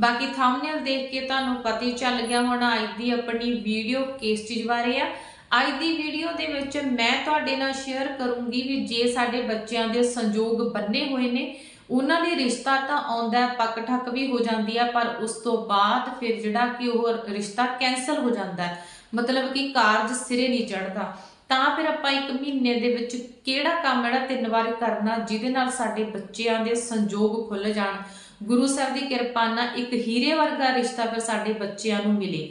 ਬਾਕੀ ਥੰਬਨੇਲ ਦੇਖ ਕੇ ਤੁਹਾਨੂੰ ਪਤਾ ਹੀ ਚੱਲ ਗਿਆ ਹੁਣ ਅੱਜ ਦੀ ਆਪਣੀ ਵੀਡੀਓ ਕਿਸ ਚੀਜ਼ ਬਾਰੇ ਆ। ਅੱਜ ਦੀ ਵੀਡੀਓ ਦੇ ਵਿੱਚ ਮੈਂ ਤੁਹਾਡੇ ਨਾਲ ਸ਼ੇਅਰ ਕਰੂੰਗੀ ਵੀ ਜੇ ਸਾਡੇ ਬੱਚਿਆਂ ਦੇ ਸੰਜੋਗ ਬੰਨੇ ਹੋਏ ਨੇ, ਉਹਨਾਂ ਦੇ ਰਿਸ਼ਤਾ ਤਾਂ ਆਉਂਦਾ ਪੱਕ ਠੱਕ ਵੀ ਹੋ ਜਾਂਦੀ ਆ, ਪਰ ਉਸ ਤੋਂ ਬਾਅਦ ਫਿਰ ਜਿਹੜਾ ਕਿ ਉਹ ਰਿਸ਼ਤਾ ਕੈਨਸਲ ਹੋ ਜਾਂਦਾ। ਮਤਲਬ ਕਿ ਕਾਰਜ ਸਿਰੇ ਨਹੀਂ ਚੜਦਾ ਤਾਂ ਫਿਰ ਆਪਾਂ ਇੱਕ ਮਹੀਨੇ ਦੇ ਵਿੱਚ ਕਿਹੜਾ ਕੰਮ ਜਿਹੜਾ ਤਿੰਨ ਵਾਰ ਕਰਨਾ, ਜਿਹਦੇ ਨਾਲ ਸਾਡੇ ਬੱਚਿਆਂ ਦੇ ਸੰਜੋਗ ਖੁੱਲ ਜਾਣ। ਗੁਰੂ ਸਾਹਿਬ ਦੀ ਕਿਰਪਾ ਨਾਲ ਇੱਕ ਹੀਰੇ ਵਰਗਾ ਰਿਸ਼ਤਾ ਫਿਰ ਸਾਡੇ ਬੱਚਿਆਂ ਨੂੰ ਮਿਲੇ।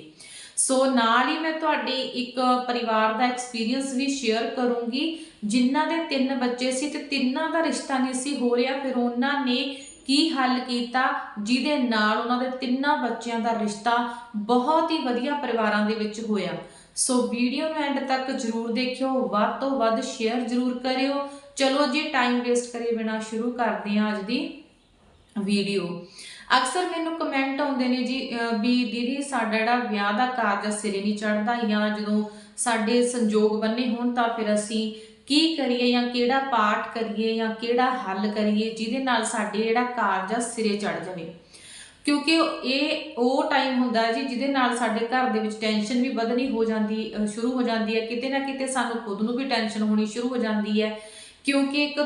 ਸੋ ਨਾਲ ਹੀ ਮੈਂ ਤੁਹਾਡੇ ਇੱਕ ਪਰਿਵਾਰ ਦਾ ਐਕਸਪੀਰੀਅੰਸ ਵੀ ਸ਼ੇਅਰ ਕਰੂੰਗੀ। ਜਿਨ੍ਹਾਂ ਦੇ ਤਿੰਨ ਬੱਚੇ ਸੀ ਤੇ ਤਿੰਨਾਂ ਦਾ ਰਿਸ਼ਤਾ ਨਹੀਂ ਸੀ ਹੋ ਰਿਹਾ, ਫਿਰ ਉਹਨਾਂ ਨੇ ਕੀ ਹੱਲ ਕੀਤਾ? ਜਿਹਦੇ ਨਾਲ ਉਹਨਾਂ ਦੇ ਤਿੰਨਾਂ ਬੱਚਿਆਂ ਦਾ ਰਿਸ਼ਤਾ ਬਹੁਤ ਹੀ ਵਧੀਆ ਪਰਿਵਾਰਾਂ ਦੇ ਵਿੱਚ ਹੋਇਆ। ਸੋ ਵੀਡੀਓ ਨੂੰ ਐਂਡ ਤੱਕ ਜਰੂਰ ਦੇਖਿਓ, ਵੱਧ ਤੋਂ ਵੱਧ ਸ਼ੇਅਰ ਜਰੂਰ ਕਰਿਓ। ਚਲੋ ਜੀ ਟਾਈਮ ਵੇਸਟ ਕਰੇ ਬਿਨਾ ਸ਼ੁਰੂ ਕਰਦੇ ਹਾਂ ਅੱਜ ਦੀ ਵੀਡੀਓ। ਅਕਸਰ ਮੈਨੂੰ ਕਮੈਂਟ ਆਉਂਦੇ ਨੇ ਜੀ ਵੀ ਦੀਦੀ ਸਾਡਾ ਜਿਹੜਾ ਵਿਆਹ ਦਾ ਕਾਰਜ ਸਿਰੇ ਨਹੀਂ ਚੜਦਾ ਜਾਂ ਜਦੋਂ ਸਾਡੇ ਸੰਜੋਗ ਬੰਨੇ ਹੋਣ ਤਾਂ ਫਿਰ ਅਸੀਂ ਕੀ ਕਰੀਏ ਜਾਂ ਕਿਹੜਾ ਪਾਠ ਕਰੀਏ ਜਾਂ ਕਿਹੜਾ ਹੱਲ ਕਰੀਏ ਜਿਹਦੇ ਨਾਲ ਸਾਡੇ ਜਿਹੜਾ ਕਾਰਜ ਆ, ਸਿਰੇ ਚੜ ਜਾਵੇ। ਕਿਉਂਕਿ ਇਹ ਉਹ ਟਾਈਮ ਹੁੰਦਾ ਜੀ ਜਿਹਦੇ ਨਾਲ ਸਾਡੇ ਘਰ ਦੇ ਵਿੱਚ ਟੈਨਸ਼ਨ ਵੀ ਵਧਣੀ ਹੋ ਜਾਂਦੀ ਸ਼ੁਰੂ ਹੋ ਜਾਂਦੀ ਹੈ। ਕਿਤੇ ਨਾ ਕਿਤੇ ਸਾਨੂੰ ਖੁਦ ਨੂੰ ਵੀ ਟੈਨਸ਼ਨ ਹੋਣੀ ਸ਼ੁਰੂ ਹੋ ਜਾਂਦੀ ਹੈ। ਕਿਉਂਕਿ ਇੱਕ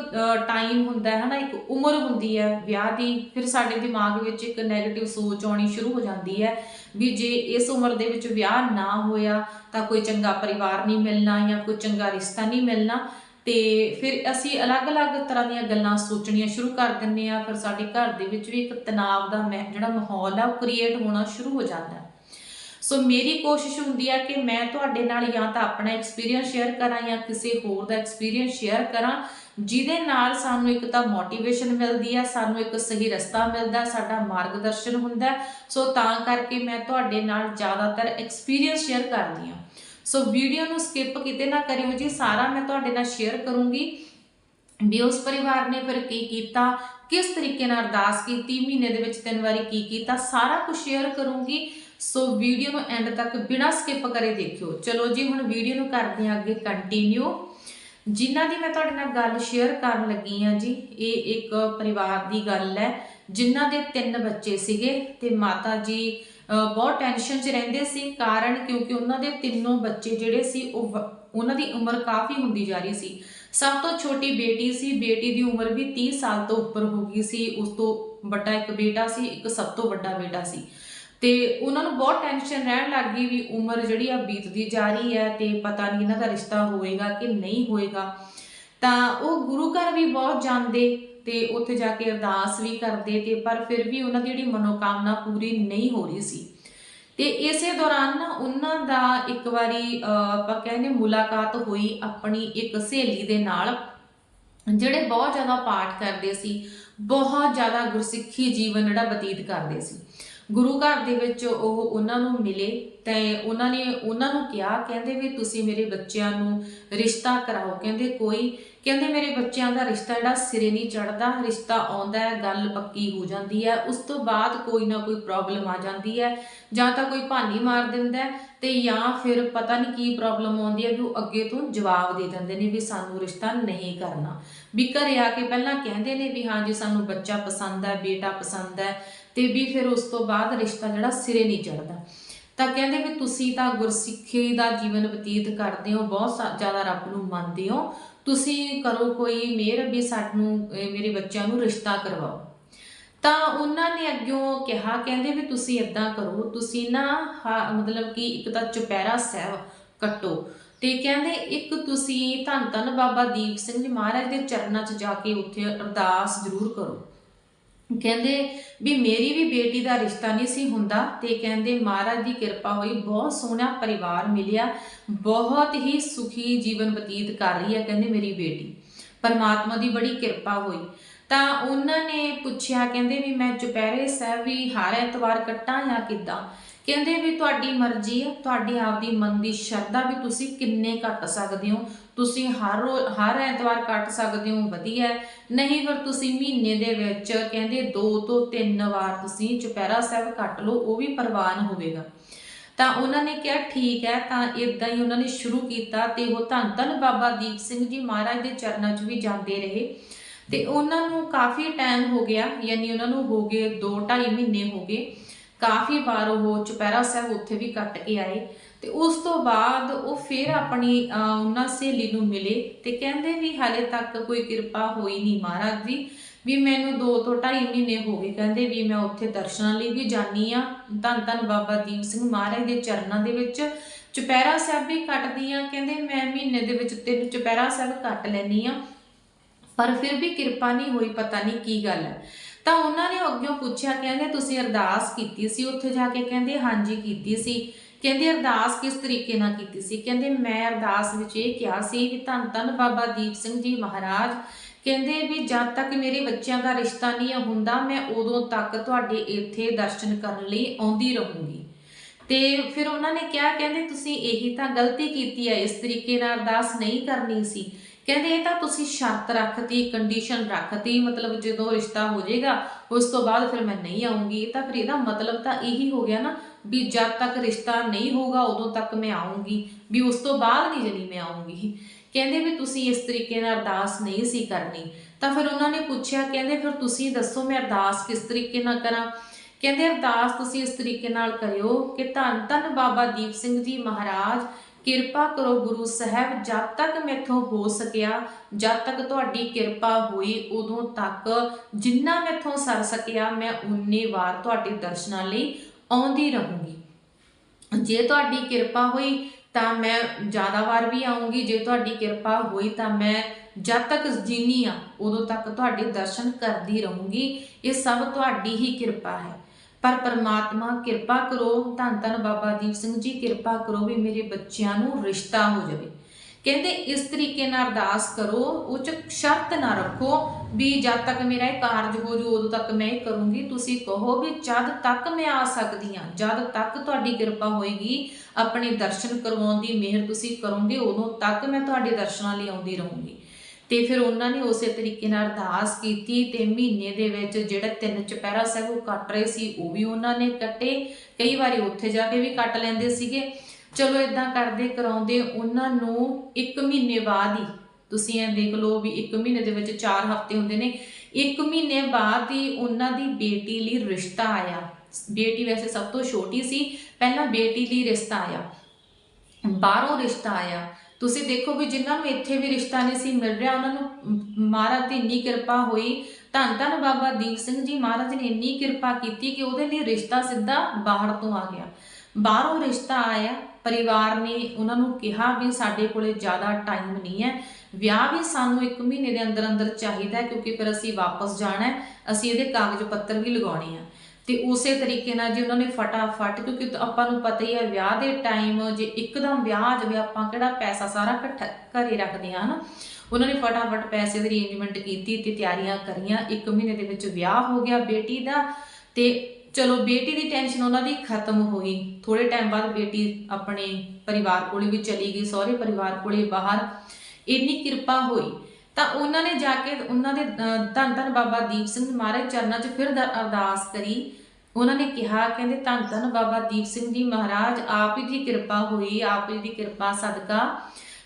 ਟਾਈਮ ਹੁੰਦਾ ਹੈ ਨਾ, ਇੱਕ ਉਮਰ ਹੁੰਦੀ ਹੈ ਵਿਆਹ ਦੀ, ਫਿਰ ਸਾਡੇ ਦਿਮਾਗ ਵਿੱਚ ਇੱਕ 네ਗੇਟਿਵ ਸੋਚ ਆਉਣੀ ਸ਼ੁਰੂ ਹੋ ਜਾਂਦੀ ਹੈ ਵੀ ਜੇ ਇਸ ਉਮਰ ਦੇ ਵਿੱਚ ਵਿਆਹ ਨਾ ਹੋਇਆ ਤਾਂ ਕੋਈ ਚੰਗਾ ਪਰਿਵਾਰ ਨਹੀਂ ਮਿਲਣਾ ਜਾਂ ਕੋਈ ਚੰਗਾ ਰਿਸ਼ਤਾ ਨਹੀਂ ਮਿਲਣਾ। ਤੇ ਫਿਰ ਅਸੀਂ ਅਲੱਗ-ਅਲੱਗ ਤਰ੍ਹਾਂ ਦੀਆਂ ਗੱਲਾਂ ਸੋਚਣੀਆਂ ਸ਼ੁਰੂ ਕਰ ਦਿੰਨੇ ਆ ਫਿਰ ਸਾਡੇ ਘਰ ਦੇ ਵਿੱਚ ਵੀ ਇੱਕ ਤਣਾਅ ਦਾ ਮਹਿ- ਜਿਹੜਾ ਮਾਹੌਲ ਆ, ਉਹ ਕ੍ਰੀਏਟ ਹੋਣਾ ਸ਼ੁਰੂ ਹੋ ਜਾਂਦਾ। ਸੋ ਮੇਰੀ ਕੋਸ਼ਿਸ਼ ਹੁੰਦੀ ਆ ਕਿ ਮੈਂ ਤੁਹਾਡੇ ਨਾਲ ਜਾਂ ਤਾਂ ਆਪਣਾ ਐਕਸਪੀਰੀਅੰਸ ਸ਼ੇਅਰ ਕਰਾਂ ਜਾਂ ਕਿਸੇ ਹੋਰ ਦਾ ਐਕਸਪੀਰੀਅੰਸ ਸ਼ੇਅਰ ਕਰਾਂ, ਜਿਹਦੇ ਨਾਲ ਸਾਨੂੰ ਇੱਕ ਤਾਂ ਮੋਟੀਵੇਸ਼ਨ ਮਿਲਦੀ ਆ, ਸਾਨੂੰ ਇੱਕ ਸਹੀ ਰਸਤਾ ਮਿਲਦਾ, ਸਾਡਾ ਮਾਰਗਦਰਸ਼ਨ ਹੁੰਦਾ। ਸੋ ਤਾਂ ਕਰਕੇ ਮੈਂ ਤੁਹਾਡੇ ਨਾਲ ਜ਼ਿਆਦਾਤਰ ਐਕਸਪੀਰੀਅੰਸ ਸ਼ੇਅਰ ਕਰਦੀ ਆ। ਸੋ ਵੀਡੀਓ ਨੂੰ ਸਕਿਪ ਕਿਤੇ ਨਾ ਕਰਿਓ ਜੀ, ਸਾਰਾ ਮੈਂ ਤੁਹਾਡੇ ਨਾਲ ਸ਼ੇਅਰ ਕਰੂੰਗੀ। ਵੀ ਉਸ ਪਰਿਵਾਰ ਨੇ ਫਿਰ ਕੀ ਕੀਤਾ? ਕਿਸ ਤਰੀਕੇ ਨਾਲ ਅਰਦਾਸ ਕੀਤੀ? ਮਹੀਨੇ ਦੇ ਵਿੱਚ ਤਿੰਨ ਵਾਰੀ ਕੀ ਕੀਤਾ? ਸਾਰਾ ਕੁਝ ਸ਼ੇਅਰ ਕਰੂੰਗੀ। ਸੋ ਵੀਡੀਓ ਨੂੰ ਐਂਡ ਤੱਕ ਬਿਨਾਂ ਸਕਿਪ ਕਰੇ ਦੇਖਿਓ। ਚਲੋ ਜੀ ਹੁਣ ਵੀਡੀਓ ਨੂੰ ਕਰਦੇ ਹਾਂ ਅੱਗੇ ਕੰਟੀਨਿਊ ਜਿਨ੍ਹਾਂ ਦੀ ਮੈਂ ਤੁਹਾਡੇ ਨਾਲ ਗੱਲ ਸ਼ੇਅਰ ਕਰਨ ਲੱਗੀ ਹਾਂ ਜੀ ਇਹ ਇੱਕ ਪਰਿਵਾਰ ਦੀ ਗੱਲ ਹੈ। ਜਿਨ੍ਹਾਂ ਦੇ ਤਿੰਨ ਬੱਚੇ ਸੀਗੇ ਤੇ ਮਾਤਾ ਜੀ ਅਹ, ਬਹੁਤ ਟੈਨਸ਼ਨ 'ਚ ਰਹਿੰਦੇ ਸੀ। ਕਾਰਨ ਕਿਉਂਕਿ ਉਹਨਾਂ ਦੇ ਤਿੰਨੋਂ ਬੱਚੇ ਜਿਹੜੇ ਸੀ ਉਹ ਉਹਨਾਂ ਦੀ ਉਮਰ ਕਾਫੀ ਹੁੰਦੀ ਜਾ ਰਹੀ ਸੀ। ਸਭ ਤੋਂ ਛੋਟੀ ਬੇਟੀ ਸੀ, ਬੇਟੀ ਦੀ ਉਮਰ ਵੀ 30 ਸਾਲ ਤੋਂ ਉੱਪਰ ਹੋ ਗਈ ਸੀ, ਉਸ ਤੋਂ ਵੱਡਾ ਇੱਕ ਬੇਟਾ ਸੀ, ਇੱਕ ਸਭ ਤੋਂ ਵੱਡਾ ਬੇਟਾ ਸੀ। ਤੇ ਉਹਨਾਂ ਨੂੰ ਬਹੁਤ ਟੈਨਸ਼ਨ ਰਹਿਣ ਲੱਗ ਗਈ ਵੀ ਉਮਰ ਜਿਹੜੀ ਆ ਬੀਤਦੀ ਜਾ ਰਹੀ ਹੈ ਤੇ ਪਤਾ ਨਹੀਂ ਇਹਨਾਂ ਦਾ ਰਿਸ਼ਤਾ ਹੋਏਗਾ ਕਿ ਨਹੀਂ ਹੋਏਗਾ। ਤਾਂ ਉਹ ਗੁਰੂ ਘਰ ਵੀ ਬਹੁਤ ਜਾਂਦੇ ਤੇ ਉੱਥੇ ਜਾ ਕੇ ਅਰਦਾਸ ਵੀ ਕਰਦੇ ਤੇ ਪਰ ਫਿਰ ਵੀ ਉਹਨਾਂ ਦੀ ਜਿਹੜੀ ਮਨੋਕਾਮਨਾ ਪੂਰੀ ਨਹੀਂ ਹੋ ਰਹੀ ਸੀ। ਤੇ ਇਸੇ ਦੌਰਾਨ ਨਾ ਉਹਨਾਂ ਦਾ ਇੱਕ ਵਾਰੀ ਅਹ, ਆਪਾਂ ਕਹਿੰਦੇ ਮੁਲਾਕਾਤ ਹੋਈ ਆਪਣੀ ਇੱਕ ਸਹੇਲੀ ਦੇ ਨਾਲ ਜਿਹੜੇ ਬਹੁਤ ਜ਼ਿਆਦਾ ਪਾਠ ਕਰਦੇ ਸੀ ਬਹੁਤ ਜ਼ਿਆਦਾ ਗੁਰਸਿੱਖੀ ਜੀਵਨ ਜਿਹੜਾ ਬਤੀਤ ਕਰਦੇ ਸੀ। ਗੁਰੂ ਘਰ ਦੇ ਵਿੱਚ ਉਹ ਉਹਨਾਂ ਨੂੰ ਮਿਲੇ ਤੇ ਉਹਨਾਂ ਨੇ ਉਹਨਾਂ ਨੂੰ ਕਿਹਾ ਕਹਿੰਦੇ ਵੀ ਤੁਸੀਂ ਮੇਰੇ ਬੱਚਿਆਂ ਨੂੰ ਰਿਸ਼ਤਾ ਕਰਾਓ। ਕਹਿੰਦੇ ਕੋਈ ਕਹਿੰਦੇ ਮੇਰੇ ਬੱਚਿਆਂ ਦਾ ਰਿਸ਼ਤਾ ਜਿਹੜਾ ਸਿਰੇ ਨਹੀਂ ਚੜਦਾ ਰਿਸ਼ਤਾ ਆਉਂਦਾ ਹੈ, ਗੱਲ ਪੱਕੀ ਹੋ ਜਾਂਦੀ ਹੈ, ਉਸ ਤੋਂ ਬਾਅਦ ਕੋਈ ਨਾ ਕੋਈ ਪ੍ਰੋਬਲਮ ਆ ਜਾਂਦੀ ਹੈ, ਜਾਂ ਤਾਂ ਕੋਈ ਭਾਨੀ ਮਾਰ ਦਿੰਦਾ ਤੇ ਜਾਂ ਫਿਰ ਪਤਾ ਨਹੀਂ ਕੀ ਪ੍ਰੋਬਲਮ ਆਉਂਦੀ ਹੈ ਵੀ ਉਹ ਅੱਗੇ ਤੋਂ ਜਵਾਬ ਦੇ ਦਿੰਦੇ ਨੇ ਵੀ ਸਾਨੂੰ ਰਿਸ਼ਤਾ ਨਹੀਂ ਕਰਨਾ। ਵੀ ਘਰੇ ਆ ਕੇ ਪਹਿਲਾਂ ਕਹਿੰਦੇ ਨੇ ਵੀ ਹਾਂ ਜੀ ਸਾਨੂੰ ਬੱਚਾ ਪਸੰਦ ਹੈ, ਬੇਟਾ ਪਸੰਦ ਹੈ ਤੇ ਵੀ ਫਿਰ ਉਸ ਤੋਂ ਬਾਅਦ ਰਿਸ਼ਤਾ ਜਿਹੜਾ ਸਿਰੇ ਨਹੀਂ ਚੜਦਾ ਤਾਂ ਕਹਿੰਦੇ ਵੀ ਤੁਸੀਂ ਤਾਂ ਗੁਰਸਿੱਖੀ ਦਾ ਜੀਵਨ ਬਤੀਤ ਕਰਦੇ ਹੋ, ਬਹੁਤ ਜ਼ਿਆਦਾ ਰੱਬ ਨੂੰ ਮੰਨਦੇ ਹੋ ਤੁਸੀਂ ਕਰੋ ਕੋਈ ਮਿਹਰ ਵੀ ਸਾਨੂੰ ਮੇਰੇ ਬੱਚਿਆਂ ਨੂੰ ਰਿਸ਼ਤਾ ਕਰਵਾਓ। ਤਾਂ ਉਹਨਾਂ ਨੇ ਅੱਗਿਓਂ ਕਿਹਾ, ਕਹਿੰਦੇ ਵੀ ਤੁਸੀਂ ਇਦਾਂ ਕਰੋ, ਤੁਸੀਂ ਨਾ ਹਾ- ਮਤਲਬ ਕਿ ਇੱਕ ਤਾਂ ਚੁਪਹਿਰਾ ਸਾਹਿਬ ਕੱਟੋ ਤੇ ਕਹਿੰਦੇ ਇੱਕ ਤੁਸੀਂ ਧੰਨ ਧੰਨ ਬਾਬਾ ਦੀਪ ਸਿੰਘ ਜੀ ਮਹਾਰਾਜ ਦੇ ਚਰਨਾਂ 'ਚ ਜਾ ਕੇ ਉੱਥੇ ਅਰਦਾਸ ਜ਼ਰੂਰ ਕਰੋ। ਕਹਿੰਦੇ ਵੀ ਮੇਰੀ ਵੀ ਬੇਟੀ ਦਾ ਰਿਸ਼ਤਾ ਨਹੀਂ ਸੀ ਹੁੰਦਾ ਤੇ ਕਹਿੰਦੇ ਮਹਾਰਾਜ ਦੀ ਕਿਰਪਾ ਹੋਈ, ਬਹੁਤ ਸੋਹਣਾ ਪਰਿਵਾਰ ਮਿਲਿਆ, ਬਹੁਤ ਹੀ ਸੁਖੀ ਜੀਵਨ ਬਤੀਤ ਕਰ ਰਹੀ ਹੈ ਕਹਿੰਦੇ ਮੇਰੀ ਬੇਟੀ। ਪਰਮਾਤਮਾ ਦੀ ਬੜੀ ਕਿਰਪਾ ਹੋਈ। ਤਾਂ ਉਹਨਾਂ ਨੇ ਪੁੱਛਿਆ, ਕਹਿੰਦੇ ਵੀ ਮੈਂ ਚੁਪਹਿਰੇ ਸਾਹਿਬ ਵੀ ਹਰ ਐਤਵਾਰ ਕੱਟਾਂ ਜਾਂ ਕਿੱਦਾਂ? ਕਹਿੰਦੇ ਵੀ ਤੁਹਾਡੀ ਮਰਜ਼ੀ ਹੈ ਤੁਹਾਡੀ ਆਪਦੀ ਮਨ ਦੀ ਸ਼ਰਧਾ ਵੀ ਤੁਸੀਂ ਕਿੰਨੇ ਕੱਟ ਸਕਦੇ ਹੋ। ਤੁਸੀਂ ਹਰ ਰੋ- ਹਰ ਐਤਵਾਰ ਕੱਟ ਸਕਦੇ ਹੋ, ਵਧੀਆ। ਨਹੀਂ ਫਿਰ ਤੁਸੀਂ ਮਹੀਨੇ ਦੇ ਵਿੱਚ ਕਹਿੰਦੇ ਦੋ ਤੋਂ ਤਿੰਨ ਵਾਰ ਤੁਸੀਂ ਚੁਪਹਿਰਾ ਸਾਹਿਬ ਕੱਟ ਲਓ, ਉਹ ਵੀ ਪ੍ਰਵਾਨ ਹੋਵੇਗਾ। ਤਾਂ ਉਹਨਾਂ ਨੇ ਕਿਹਾ, ਠੀਕ ਹੈ, ਤਾਂ ਇਦਾਂ ਹੀ ਉਹਨਾਂ ਨੇ ਸ਼ੁਰੂ ਕੀਤਾ ਤੇ ਉਹ ਧੰਨ ਧੰਨ ਬਾਬਾ ਦੀਪ ਸਿੰਘ ਜੀ ਮਹਾਰਾਜ ਦੇ ਚਰਨਾਂ 'ਚ ਵੀ ਜਾਂਦੇ ਰਹੇ। ਤੇ ਉਹਨਾਂ ਨੂੰ ਕਾਫੀ ਟਾਈਮ ਹੋ ਗਿਆ, ਯਾਨੀ ਉਹਨਾਂ ਨੂੰ ਹੋ ਗਏ 2.5 ਮਹੀਨੇ ਹੋ ਗਏ। ਕਾਫੀ ਵਾਰ ਉਹ ਚੁਪਹਿਰਾ ਸਾਹਿਬ ਉੱਥੇ ਵੀ ਕੱਟ ਕੇ ਆਏ ਤੇ ਉਸ ਤੋਂ ਬਾਅਦ ਉਹ ਫਿਰ ਆਪਣੀ ਉਹਨਾਂ ਸਹੇਲੀ ਨੂੰ ਮਿਲੇ ਤੇ ਕਹਿੰਦੇ ਵੀ ਹਾਲੇ ਤੱਕ ਕੋਈ ਕਿਰਪਾ ਹੋਈ ਨਹੀਂ ਮਹਾਰਾਜ ਦੀ, ਵੀ ਮੈਨੂੰ 2 ਤੋਂ 2.5 ਮਹੀਨੇ ਹੋ ਗਏ। ਕਹਿੰਦੇ ਵੀ ਮੈਂ ਉੱਥੇ ਦਰਸ਼ਨਾਂ ਲਈ ਵੀ ਜਾਨੀ ਆ ਧੰਨ ਧੰਨ ਬਾਬਾ ਦੀਪ ਸਿੰਘ ਮਹਾਰਾਜ ਦੇ ਚਰਨਾਂ ਦੇ ਵਿੱਚ ਚੁਪਹਿਰਾ ਸਾਹਿਬ ਵੀ ਕੱਟਦੀ ਆ ਕਹਿੰਦੇ ਮੈਂ ਮਹੀਨੇ ਦੇ ਵਿੱਚ ਤਿੰਨ ਚੁਪਹਿਰਾ ਸਾਹਿਬ ਕੱਟ ਲੈਨੀ ਆ ਪਰ ਫਿਰ ਵੀ ਕਿਰਪਾ ਨਹੀਂ ਹੋਈ, ਪਤਾ ਨਹੀਂ ਕੀ ਗੱਲ ਹੈ। ਤਾਂ ਉਹਨਾਂ ਨੇ ਅੱਗਿਓਂ ਪੁੱਛਿਆ, ਕਹਿੰਦੇ ਤੁਸੀਂ ਅਰਦਾਸ ਕੀਤੀ ਸੀ, ਉੱਥੇ ਜਾ ਕੇ ਕਹਿੰਦੇ ਹਾਂਜੀ ਕੀਤੀ ਸੀ। ਕਹਿੰਦੇ ਅਰਦਾਸ ਕਿਸ ਤਰੀਕੇ ਨਾਲ ਕੀਤੀ ਸੀ? ਕਹਿੰਦੇ ਮੈਂ ਅਰਦਾਸ ਵਿੱਚ ਇਹ ਕਿਹਾ ਸੀ ਵੀ ਧੰਨ ਧੰਨ ਬਾਬਾ ਦੀਪ ਸਿੰਘ ਜੀ ਮਹਾਰਾਜ, ਕਹਿੰਦੇ ਵੀ ਜਦ ਤੱਕ ਮੇਰੇ ਬੱਚਿਆਂ ਦਾ ਰਿਸ਼ਤਾ ਨਹੀਂ ਹੁੰਦਾ, ਮੈਂ ਉਦੋਂ ਤੱਕ ਤੁਹਾਡੇ ਇੱਥੇ ਦਰਸ਼ਨ ਕਰਨ ਲਈ ਆਉਂਦੀ ਰਹੂੰਗੀ। ਤੇ ਫਿਰ ਉਹਨਾਂ ਨੇ ਕਿਹਾ, ਕਹਿੰਦੇ ਤੁਸੀਂ ਇਹੀ ਤਾਂ ਗਲਤੀ ਕੀਤੀ ਹੈ, ਇਸ ਤਰੀਕੇ ਨਾਲ ਅਰਦਾਸ ਨਹੀਂ ਕਰਨੀ ਸੀ। ਕਹਿੰਦੇ ਇਹ ਤਾਂ ਤੁਸੀਂ ਸ਼ਰਤ ਰੱਖਤੀ ਕੰਡੀਸ਼ਨ ਰੱਖਤੀ, ਮਤਲਬ ਜਦੋਂ ਰਿਸ਼ਤਾ ਹੋ ਜਾਏਗਾ, ਉਸ ਤੋਂ ਬਾਅਦ ਫਿਰ ਮੈਂ ਨਹੀਂ ਆਉਂਗੀ। ਤਾਂ ਫਿਰ ਇਹਦਾ ਮਤਲਬ ਤਾਂ ਇਹੀ ਹੋ ਗਿਆ ਨਾ ਵੀ ਜਦ ਤੱਕ ਰਿਸ਼ਤਾ ਨਹੀਂ ਹੋਊਗਾ, ਉਦੋਂ ਤੱਕ ਮੈਂ ਆਉਂਗੀ। ਵੀ ਉਸ ਤੋਂ ਬਾਅਦ ਨਹੀਂ ਜਣੀ ਮੈਂ ਆਉਂਗੀ। ਕਹਿੰਦੇ ਵੀ ਤੁਸੀਂ ਇਸ ਤਰੀਕੇ ਨਾਲ ਅਰਦਾਸ ਨਹੀਂ ਸੀ ਕਰਨੀ। ਤਾਂ ਫਿਰ ਉਹਨਾਂ ਨੇ ਪੁੱਛਿਆ, ਕਹਿੰਦੇ ਫਿਰ ਤੁਸੀਂ ਦੱਸੋ ਮੈਂ ਅਰਦਾਸ ਕਿਸ ਤਰੀਕੇ ਨਾਲ ਕਰਾਂ? ਕਹਿੰਦੇ ਅਰਦਾਸ ਤੁਸੀਂ ਇਸ ਤਰੀਕੇ ਨਾਲ ਕਰਿਓ ਕਿ ਧੰਨ ਧੰਨ ਬਾਬਾ ਦੀਪ ਸਿੰਘ ਜੀ ਮਹਾਰਾਜ ਕਿਰਪਾ ਕਰੋ ਗੁਰੂ ਸਾਹਿਬ, ਜਦ ਤੱਕ ਮੈਥੋਂ ਹੋ ਸਕਿਆ, ਜਦ ਤੱਕ ਤੁਹਾਡੀ ਕਿਰਪਾ ਹੋਈ, ਉਦੋਂ ਤੱਕ ਜਿੰਨਾ ਮੈਥੋਂ ਸਰ ਸਕਿਆ, ਮੈਂ ਉਨੇ ਵਾਰ ਤੁਹਾਡੇ ਦਰਸ਼ਨਾਂ ਲਈ ਆਉਂਦੀ ਰਹੂੰਗੀ। ਜੇ ਤੁਹਾਡੀ ਕਿਰਪਾ ਹੋਈ, ਤਾਂ ਮੈਂ ਜ਼ਿਆਦਾ ਵਾਰ ਵੀ ਆਉਂਗੀ। ਜੇ ਤੁਹਾਡੀ ਕਿਰਪਾ ਹੋਈ, ਤਾਂ ਮੈਂ ਜਦ ਤੱਕ ਜੀਨੀ ਆ, ਉਦੋਂ ਤੱਕ ਤੁਹਾਡੇ ਦਰਸ਼ਨ ਕਰਦੀ ਰਹੂੰਗੀ। ਇਹ ਸਭ ਤੁਹਾਡੀ ਹੀ ਕਿਰਪਾ ਹੈ। ਪਰ ਪਰਮਾਤਮਾ ਕਿਰਪਾ ਕਰੋ, ਧੰਨ ਧੰਨ ਬਾਬਾ ਦੀਪ ਸਿੰਘ ਜੀ, ਕਿਰਪਾ ਕਰੋ ਵੀ ਮੇਰੇ ਬੱਚਿਆਂ ਨੂੰ ਰਿਸ਼ਤਾ ਹੋ ਜਾਵੇ। ਕਹਿੰਦੇ, ਇਸ ਤਰੀਕੇ ਨਾਲ ਅਰਦਾਸ ਕਰੋ, ਉਹ ਚ ਸ਼ਰਤ ਨਾ ਰੱਖੋ ਵੀ ਜਦ ਤੱਕ ਮੇਰਾ ਇਹ ਕਾਰਜ ਹੋ ਜੂ, ਉਦੋਂ ਤੱਕ ਮੈਂ ਇਹ ਕਰੂੰਗੀ। ਤੁਸੀਂ ਕਹੋ ਵੀ ਜਦ ਤੱਕ ਮੈਂ ਆ ਸਕਦੀ ਹਾਂ, ਜਦ ਤੱਕ ਤੁਹਾਡੀ ਕਿਰਪਾ ਹੋਏਗੀ, ਆਪਣੇ ਦਰਸ਼ਨ ਕਰਵਾਉਣ ਦੀ ਮਿਹਰ ਤੁਸੀਂ ਕਰੋਗੇ, ਉਦੋਂ ਤੱਕ ਮੈਂ ਤੁਹਾਡੇ ਦਰਸ਼ਨਾਂ ਲਈ ਆਉਂਦੀ ਰਹੂੰਗੀ। ਤੇ ਫਿਰ ਉਹਨਾਂ ਨੇ ਉਸੇ ਤਰੀਕੇ ਨਾਲ ਅਰਦਾਸ ਕੀਤੀ ਤੇ ਮਹੀਨੇ ਦੇ ਵਿੱਚ ਜਿਹੜਾ ਤਿੰਨ ਚਪਹਿਰਾ ਸਾਹਿਬ ਉਹ ਕੱਟ ਰਹੇ ਸੀ, ਉਹ ਵੀ ਉਹਨਾਂ ਨੇ ਕੱਟੇ। ਕਈ ਵਾਰੀ ਉੱਥੇ ਜਾ ਕੇ ਵੀ ਕੱਟ ਲੈਂਦੇ ਸੀਗੇ। ਚਲੋ ਇਦਾਂ ਕਰਦੇ, ਕਰਾਉਂਦੇ, ਉਹਨਾਂ ਨੂੰ 1 ਮਹੀਨੇ ਬਾਅਦ ਹੀ, ਤੁਸੀਂ ਇਹ ਦੇਖ ਲਓ ਵੀ 1 ਮਹੀਨੇ ਦੇ ਵਿੱਚ 4 ਹਫ਼ਤੇ ਹੁੰਦੇ ਨੇ। 1 ਮਹੀਨੇ ਬਾਅਦ ਹੀ ਉਹਨਾਂ ਦੀ ਬੇਟੀ ਲਈ ਰਿਸ਼ਤਾ ਆਇਆ। ਬੇਟੀ ਵੈਸੇ ਸਭ ਤੋਂ ਛੋਟੀ ਸੀ, ਪਹਿਲਾਂ ਬੇਟੀ ਲਈ ਰਿਸ਼ਤਾ ਆਇਆ। ਬਾਹਰੋਂ ਰਿਸ਼ਤਾ ਆਇਆ। ਤੁਸੀਂ ਦੇਖੋ ਵੀ ਜਿਨ੍ਹਾਂ ਨੂੰ ਇੱਥੇ ਵੀ ਰਿਸ਼ਤਾ ਨਹੀਂ ਸੀ ਮਿਲ ਰਿਹਾ, ਉਹਨਾਂ ਨੂੰ ਮਹਾਰਾਜ ਦੀ ਇੰਨੀ ਕਿਰਪਾ ਹੋਈ। ਧੰਨ ਧੰਨ ਬਾਬਾ ਦੀਪ ਸਿੰਘ ਜੀ ਮਹਾਰਾਜ ਨੇ ਇੰਨੀ ਕਿਰਪਾ ਕੀਤੀ ਕਿ ਉਹਦੇ ਲਈ ਰਿਸ਼ਤਾ ਸਿੱਧਾ ਬਾਹਰ ਤੋਂ ਆ ਗਿਆ। ਬਾਹਰੋਂ ਰਿਸ਼ਤਾ ਆਇਆ, ਪਰਿਵਾਰ ਨੇ ਉਹਨਾਂ ਨੂੰ ਕਿਹਾ ਵੀ ਸਾਡੇ ਕੋਲੇ ਜ਼ਿਆਦਾ ਟਾਈਮ ਨਹੀਂ ਹੈ, ਵਿਆਹ ਵੀ ਸਾਨੂੰ 1 ਮਹੀਨੇ ਦੇ ਅੰਦਰ ਅੰਦਰ ਚਾਹੀਦਾ ਕਿਉਂਕਿ ਫਿਰ ਅਸੀਂ ਵਾਪਸ ਜਾਣਾ ਅਸੀਂ ਇਹਦੇ ਕਾਗਜ਼ ਪੱਤਰ ਵੀ ਲਗਾਉਣੇ ਆ। ਤੇ ਉਸੇ ਤਰੀਕੇ ਨਾਲ ਜੀ ਉਹਨਾਂ ਨੇ ਫਟਾਫਟ, ਕਿਉਂਕਿ ਆਪਾਂ ਨੂੰ ਪਤਾ ਹੀ ਹੈ ਵਿਆਹ ਦੇ ਟਾਈਮ ਜੇ ਇੱਕਦਮ ਵਿਆਹ ਆ ਜਾਵੇ, ਆਪਾਂ ਕਿਹੜਾ ਪੈਸਾ ਸਾਰਾ ਇਕੱਠਾ ਘਰੇ ਰੱਖਦੇ ਆ ਹਨਾ? ਉਹਨਾਂ ਨੇ ਫਟਾਫਟ ਪੈਸੇ ਦੀ ਅਰੇਂਜਮੈਂਟ ਕੀਤੀ ਤੇ ਤਿਆਰੀਆਂ ਕਰੀਆਂ। 1 ਮਹੀਨੇ ਦੇ ਵਿੱਚ ਵਿਆਹ ਹੋ ਗਿਆ ਬੇਟੀ ਦਾ ਤੇ ਚਲੋ ਬੇਟੀ ਦੀ ਟੈਨਸ਼ਨ ਉਹਨਾਂ ਦੀ ਖਤਮ ਹੋਈ ਥੋੜੇ ਟਾਈਮ ਬਾਅਦ ਬੇਟੀ ਆਪਣੇ ਪਰਿਵਾਰ ਕੋਲੇ ਵੀ ਚਲੀ ਗਈ, ਸਹੁਰੇ ਪਰਿਵਾਰ ਕੋਲੇ ਬਾਹਰ। ਇੰਨੀ ਕਿਰਪਾ ਹੋਈ। ਤਾਂ ਉਹਨਾਂ ਨੇ ਜਾ ਕੇ ਉਹਨਾਂ ਦੇ ਧੰਨ ਧੰਨ ਬਾਬਾ ਦੀਪ ਸਿੰਘ ਮਹਾਰਾਜ ਚਰਨਾਂ 'ਚ ਫਿਰ ਦ- ਅਰਦਾਸ ਕਰੀ। ਉਹਨਾਂ ਨੇ ਕਿਹਾ, ਕਹਿੰਦੇ, ਧੰਨ ਧੰਨ ਬਾਬਾ ਦੀਪ ਸਿੰਘ ਜੀ ਮਹਾਰਾਜ, ਆਪ ਹੀ ਦੀ ਕਿਰਪਾ ਹੋਈ, ਆਪ ਹੀ ਦੀ ਕਿਰਪਾ ਸਦਕਾ।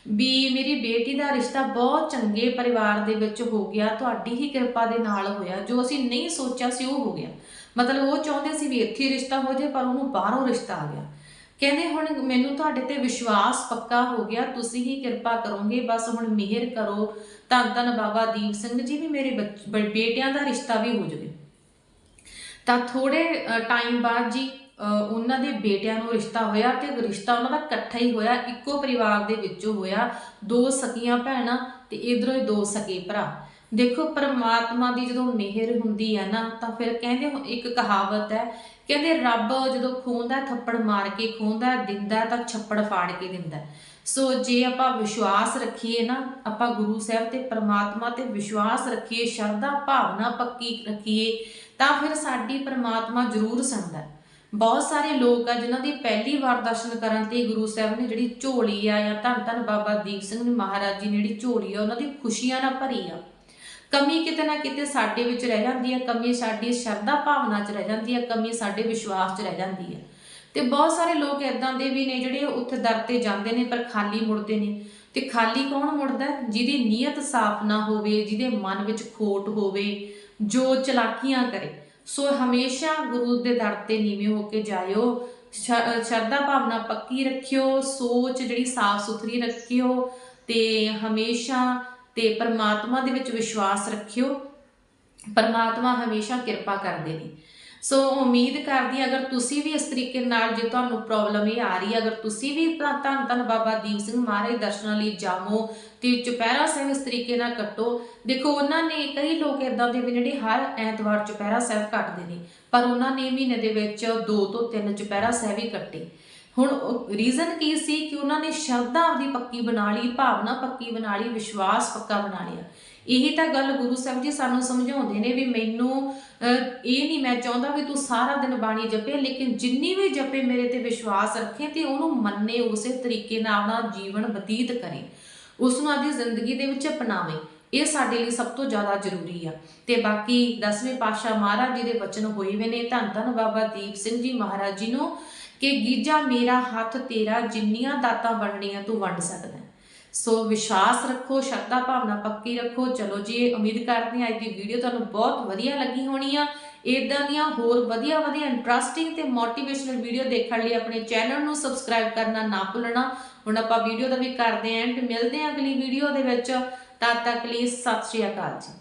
ਵੀ ਮੇਰੀ ਬੇਟੀ ਦਾ ਰਿਸ਼ਤਾ ਬਹੁਤ ਚੰਗੇ ਪਰਿਵਾਰ ਦੇ ਵਿੱਚ ਹੋ ਗਿਆ, ਤੁਹਾਡੀ ਹੀ ਕਿਰਪਾ ਦੇ ਨਾਲ ਹੋਇਆ। ਜੋ ਅਸੀਂ ਨਹੀਂ ਸੋਚਿਆ ਸੀ ਉਹ ਹੋ ਗਿਆ। ਮਤਲਬ ਉਹ ਚਾਹੁੰਦੇ ਸੀ ਵੀ ਇੱਥੇ ਰਿਸ਼ਤਾ ਹੋ ਜਾਏ, ਪਰ ਉਹਨੂੰ ਬਾਹਰੋਂ ਰਿਸ਼ਤਾ ਆ ਗਿਆ। ਕਹਿੰਦੇ ਹੁਣ ਮੈਨੂੰ ਤੁਹਾਡੇ ਤੇ ਵਿਸ਼ਵਾਸ ਪੱਕਾ ਹੋ ਗਿਆ, ਤੁਸੀਂ ਹੀ ਕਿਰਪਾ ਕਰੋਗੇ, ਬਸ ਹੁਣ ਮਿਹਰ ਕਰੋ। ਧੰਨ ਧੰਨ ਬਾਬਾ ਦੀਪ ਸਿੰਘ ਜੀ ਵੀ ਮੇਰੇ ਬੇਟਿਆਂ ਦਾ ਰਿਸ਼ਤਾ ਵੀ ਹੋ ਜਾਵੇ। ਤਾਂ ਥੋੜੇ ਟਾਈਮ ਬਾਅਦ ਜੀ ਉਹਨਾਂ ਦੇ ਬੇਟਿਆਂ ਨੂੰ ਰਿਸ਼ਤਾ ਹੋਇਆ ਤੇ ਰਿਸ਼ਤਾ ਉਹਨਾਂ ਦਾ ਇਕੱਠਾ ਹੀ ਹੋਇਆ, ਇੱਕੋ ਪਰਿਵਾਰ ਦੇ ਵਿੱਚੋਂ ਹੋਇਆ। ਦੋ ਸਕੀਆਂ ਭੈਣਾਂ ਤੇ ਇਧਰੋਂ ਹੀ ਦੋ ਸਕੇ ਭਰਾ। ਦੇਖੋ, ਪਰਮਾਤਮਾ ਦੀ ਜਦੋਂ ਮਿਹਰ ਹੁੰਦੀ ਹੈ ਨਾ, ਤਾਂ ਫਿਰ ਕਹਿੰਦੇ ਇੱਕ ਕਹਾਵਤ ਹੈ, ਕਹਿੰਦੇ ਰੱਬ ਜਦੋਂ ਖੋਂਦਾ, ਥੱਪੜ ਮਾਰ ਕੇ ਖੋਂਦਾ, ਦਿੰਦਾ ਤਾਂ ਛੱਪੜ ਫਾੜ ਕੇ ਦਿੰਦਾ। ਸੋ ਜੇ ਆਪਾਂ ਵਿਸ਼ਵਾਸ ਰੱਖੀਏ ਨਾ, ਆਪਾਂ ਗੁਰੂ ਸਾਹਿਬ ਤੇ ਪਰਮਾਤਮਾ ਤੇ ਵਿਸ਼ਵਾਸ ਰੱਖੀਏ, ਸ਼ਰਧਾ ਭਾਵਨਾ ਪੱਕੀ ਰੱਖੀਏ, ਤਾਂ ਫਿਰ ਸਾਡੀ ਪਰਮਾਤਮਾ ਜ਼ਰੂਰ ਸੁਣਦਾ ਬਹੁਤ ਸਾਰੇ ਲੋਕ ਆ ਜਿਨ੍ਹਾਂ ਦੀ ਪਹਿਲੀ ਵਾਰ ਦਰਸ਼ਨ ਕਰਨ ਤੇ ਗੁਰੂ ਸਾਹਿਬ ਨੇ ਜਿਹੜੀ ਝੋਲੀ ਆ ਜਾਂ ਧੰਨ ਧੰਨ ਬਾਬਾ ਦੀਪ ਸਿੰਘ ਜੀ ਮਹਾਰਾਜ ਜੀ ਨੇ ਜਿਹੜੀ ਝੋਲੀ ਆ, ਉਹਨਾਂ ਦੀ ਖੁਸ਼ੀਆਂ ਨਾਲ ਭਰੀ ਆ। ਕਮੀ ਕਿਤੇ ਨਾ ਕਿਤੇ ਸਾਡੇ ਵਿੱਚ ਰਹਿ ਜਾਂਦੀ ਹੈ, ਕਮੀ ਸਾਡੀ ਸ਼ਰਧਾ ਭਾਵਨਾ 'ਚ ਰਹਿ ਜਾਂਦੀ ਹੈ, ਕਮੀ ਸਾਡੇ ਵਿਸ਼ਵਾਸ 'ਚ ਰਹਿ ਜਾਂਦੀ ਹੈ। ਤੇ ਬਹੁਤ ਸਾਰੇ ਲੋਕ ਇਦਾਂ ਦੇ ਵੀ ਨੇ ਜਿਹੜੇ ਉੱਥੇ ਦਰ ਤੇ ਜਾਂਦੇ ਨੇ ਪਰ ਖਾਲੀ ਮੁੜਦੇ ਨੇ ਤੇ ਖਾਲੀ ਕੌਣ ਮੁੜਦਾ ਜਿਹਦੀ ਨੀਅਤ ਸਾਫ਼ ਨਾ ਹੋਵੇ, ਜਿਹਦੇ ਮਨ ਵਿੱਚ ਖੋਟ ਹੋਵੇ, ਜੋ ਚਲਾਕੀਆਂ ਕਰੇ। ਸੋ ਹਮੇਸ਼ਾ ਗੁਰੂ ਦੇ ਦਰ ਤੇ ਨੀਵੇਂ ਹੋ ਕੇ ਜਾਇਓ ਸ਼ਰਧਾ ਭਾਵਨਾ ਪੱਕੀ ਰੱਖਿਓ, ਸੋਚ ਜਿਹੜੀ ਸਾਫ਼ ਸੁਥਰੀ ਰੱਖਿਓ ਤੇ ਹਮੇਸ਼ਾ ਤੇ ਪਰਮਾਤਮਾ ਦੇ ਵਿੱਚ ਵਿਸ਼ਵਾਸ ਰੱਖਿਓ। ਪਰਮਾਤਮਾ ਹਮੇਸ਼ਾ ਕਿਰਪਾ ਕਰਦੇ ਨੇ। ਸੋ ਉਮੀਦ ਕਰਦੀ ਅਗਰ ਤੁਸੀਂ ਵੀ ਇਸ ਤਰੀਕੇ ਨਾਲ ਜੇ ਤੁਹਾਨੂੰ ਪ੍ਰੋਬਲਮ ਇਹ ਆ ਰਹੀ ਹੈ, ਅਗਰ ਤੁਸੀਂ ਵੀ ਤਾਂ ਧੰਨ ਧੰਨ ਬਾਬਾ ਦੀਪ ਸਿੰਘ ਮਹਾਰਾਜ ਦਰਸ਼ਨਾਂ ਲਈ ਜਾਵੋ ਤੇ ਚੁਪਹਿਰਾ ਸਾਹਿਬ ਇਸ ਤਰੀਕੇ ਨਾਲ ਕੱਟੋ। ਦੇਖੋ, ਉਹਨਾਂ ਨੇ ਕਈ ਲੋਕ ਇਦਾਂ ਦੇ ਵੀ ਜਿਹੜੇ ਹਰ ਐਤਵਾਰ ਚੁਪਹਿਰਾ ਸਾਹਿਬ ਕੱਟਦੇ ਨੇ, ਪਰ ਉਹਨਾਂ ਨੇ ਮਹੀਨੇ ਦੇ ਵਿੱਚ ਦੋ ਤੋਂ ਤਿੰਨ ਚੁਪਹਿਰਾ ਸਾਹਿਬ ਹੀ ਕੱਟੇ। ਹੁਣ ਰੀਜ਼ਨ ਕੀ ਸੀ ਕਿ ਉਹਨਾਂ ਨੇ ਸ਼ਰਧਾ ਆਪਦੀ ਪੱਕੀ ਬਣਾ ਲਈ, ਭਾਵਨਾ ਪੱਕੀ ਬਣਾ ਲਈ, ਵਿਸ਼ਵਾਸ ਪੱਕਾ ਬਣਾ ਲਿਆ। ਇਹੀ ਤਾਂ ਗੱਲ ਗੁਰੂ ਸਾਹਿਬ ਜੀ ਸਾਨੂੰ ਸਮਝਾਉਂਦੇ ਨੇ ਵੀ ਮੈਨੂੰ ਇਹ ਨਹੀਂ ਮੈਂ ਚਾਹੁੰਦਾ ਵੀ ਤੂੰ ਸਾਰਾ ਦਿਨ ਬਾਣੀ ਜਪੇ, ਲੇਕਿਨ ਜਿੰਨੀ ਵੀ ਜਪੇ ਮੇਰੇ ਤੇ ਵਿਸ਼ਵਾਸ ਰੱਖੇ ਤੇ ਉਹਨੂੰ ਮੰਨੇ, ਉਸੇ ਤਰੀਕੇ ਨਾਲ ਆਪਣਾ ਜੀਵਨ ਬਤੀਤ ਕਰੇ। ਉਸ ਨੂੰ ਆਪਦੀ ਜ਼ਿੰਦਗੀ ਦੇ ਵਿੱਚ ਅਪਣਾਵੇ। ਇਹ ਸਾਡੇ ਲਈ ਸਭ ਤੋਂ ਜ਼ਿਆਦਾ ਜ਼ਰੂਰੀ ਆ। ਤੇ ਬਾਕੀ ਦਸਵੇਂ ਪਾਤਸ਼ਾਹ ਮਹਾਰਾਜ ਜੀ ਦੇ ਬਚਨ ਹੋਏ ਵੇ ਨੇ। ਧੰਨ ਧੰਨ ਬਾਬਾ ਦੀਪ ਸਿੰਘ ਜੀ ਮਹਾਰਾਜ ਜੀ ਨੂੰ। ਕਿ ਗੀਜਾ ਮੇਰਾ ਹੱਥ ਤੇਰਾ ਜਿੰਨੀਆਂ ਦਾਤਾਂ ਵੰਡਣੀਆਂ ਤੂੰ ਵੰਡ ਸਕਦਾ ਸੋ ਵਿਸ਼ਵਾਸ ਰੱਖੋ, ਸ਼ਰਧਾ ਭਾਵਨਾ ਪੱਕੀ ਰੱਖੋ। ਚਲੋ ਜੀ ਉਮੀਦ ਕਰਦੇ ਹਾਂ ਅੱਜ ਦੀ ਵੀਡੀਓ ਤੁਹਾਨੂੰ ਬਹੁਤ ਵਧੀਆ ਲੱਗੀ ਹੋਣੀ ਆ। ਇਦਾਂ ਦੀਆਂ ਹੋਰ ਵਧੀਆ ਵਧੀਆ ਇੰਟਰਸਟਿੰਗ ਤੇ ਮੋਟੀਵੇਸ਼ਨਲ ਵੀਡੀਓ ਦੇਖਣ ਲਈ ਆਪਣੇ ਚੈਨਲ ਨੂੰ ਸਬਸਕ੍ਰਾਈਬ ਕਰਨਾ ਨਾ ਭੁੱਲਣਾ। ਹੁਣ ਆਪਾਂ ਵੀਡੀਓ ਦਾ ਵੀ ਕਰਦੇ ਆਂ ਐਂਡ ਮਿਲਦੇ ਆਂ ਅਗਲੀ ਵੀਡੀਓ ਦੇ ਵਿੱਚ। ਤਦ ਤੱਕ ਲਈ ਸਤਿ ਸ਼੍ਰੀ ਅਕਾਲ ਜੀ।